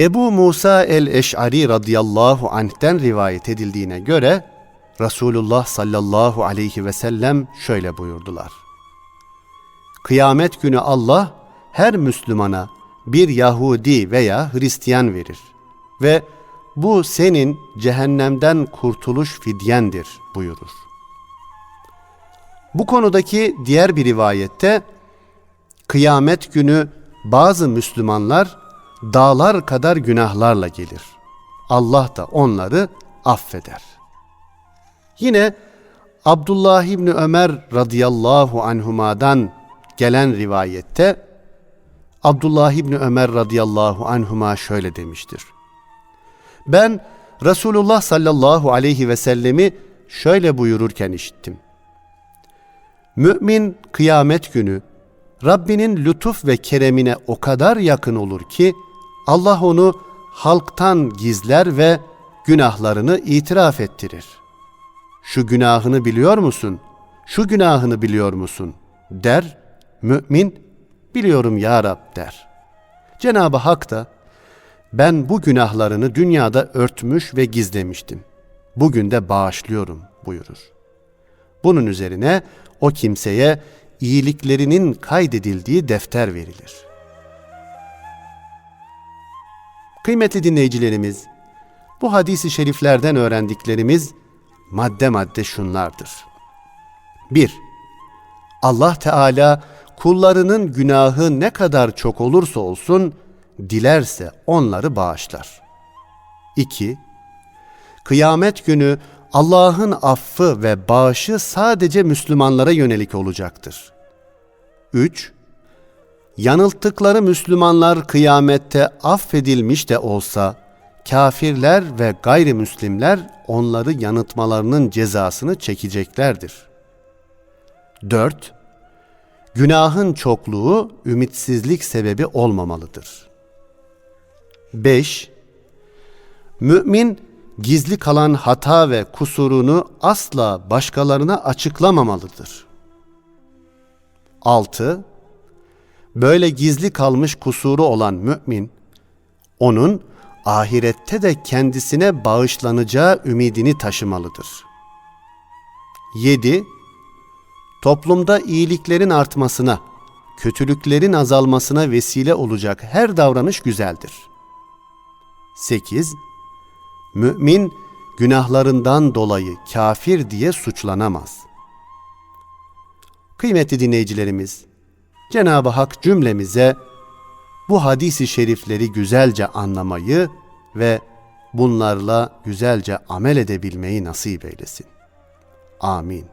Ebu Musa el-Eş'ari radıyallahu anh'ten rivayet edildiğine göre Resulullah sallallahu aleyhi ve sellem şöyle buyurdular. Kıyamet günü Allah her Müslümana bir Yahudi veya Hristiyan verir ve bu senin cehennemden kurtuluş fidyendir buyurur. Bu konudaki diğer bir rivayette kıyamet günü bazı Müslümanlar dağlar kadar günahlarla gelir. Allah da onları affeder. Yine Abdullah İbni Ömer radıyallahu anhuma'dan gelen rivayette Abdullah İbni Ömer radıyallahu anhuma şöyle demiştir. Ben Resulullah sallallahu aleyhi ve sellemi şöyle buyururken işittim. Mümin kıyamet günü Rabbinin lütuf ve keremine o kadar yakın olur ki Allah onu halktan gizler ve günahlarını itiraf ettirir. Şu günahını biliyor musun? Şu günahını biliyor musun? der. Mümin biliyorum ya Rab der. Cenab-ı Hak da ben bu günahlarını dünyada örtmüş ve gizlemiştim. Bugün de bağışlıyorum buyurur. Bunun üzerine o kimseye iyiliklerinin kaydedildiği defter verilir. Kıymetli dinleyicilerimiz, bu hadisi şeriflerden öğrendiklerimiz madde madde şunlardır. 1. Allah Teala kullarının günahı ne kadar çok olursa olsun dilerse onları bağışlar. 2. Kıyamet günü Allah'ın affı ve bağışı sadece Müslümanlara yönelik olacaktır. 3. Yanılttıkları Müslümanlar kıyamette affedilmiş de olsa, kafirler ve gayrimüslimler onları yanıtmalarının cezasını çekeceklerdir. 4. Günahın çokluğu ümitsizlik sebebi olmamalıdır. 5. Mümin gizli kalan hata ve kusurunu asla başkalarına açıklamamalıdır. 6. Böyle gizli kalmış kusuru olan mümin, onun ahirette de kendisine bağışlanacağı ümidini taşımalıdır. 7. Toplumda iyiliklerin artmasına, kötülüklerin azalmasına vesile olacak her davranış güzeldir. 8. Mümin günahlarından dolayı kafir diye suçlanamaz. Kıymetli dinleyicilerimiz, Cenab-ı Hak cümlemize bu hadisi şerifleri güzelce anlamayı ve bunlarla güzelce amel edebilmeyi nasip eylesin. Amin.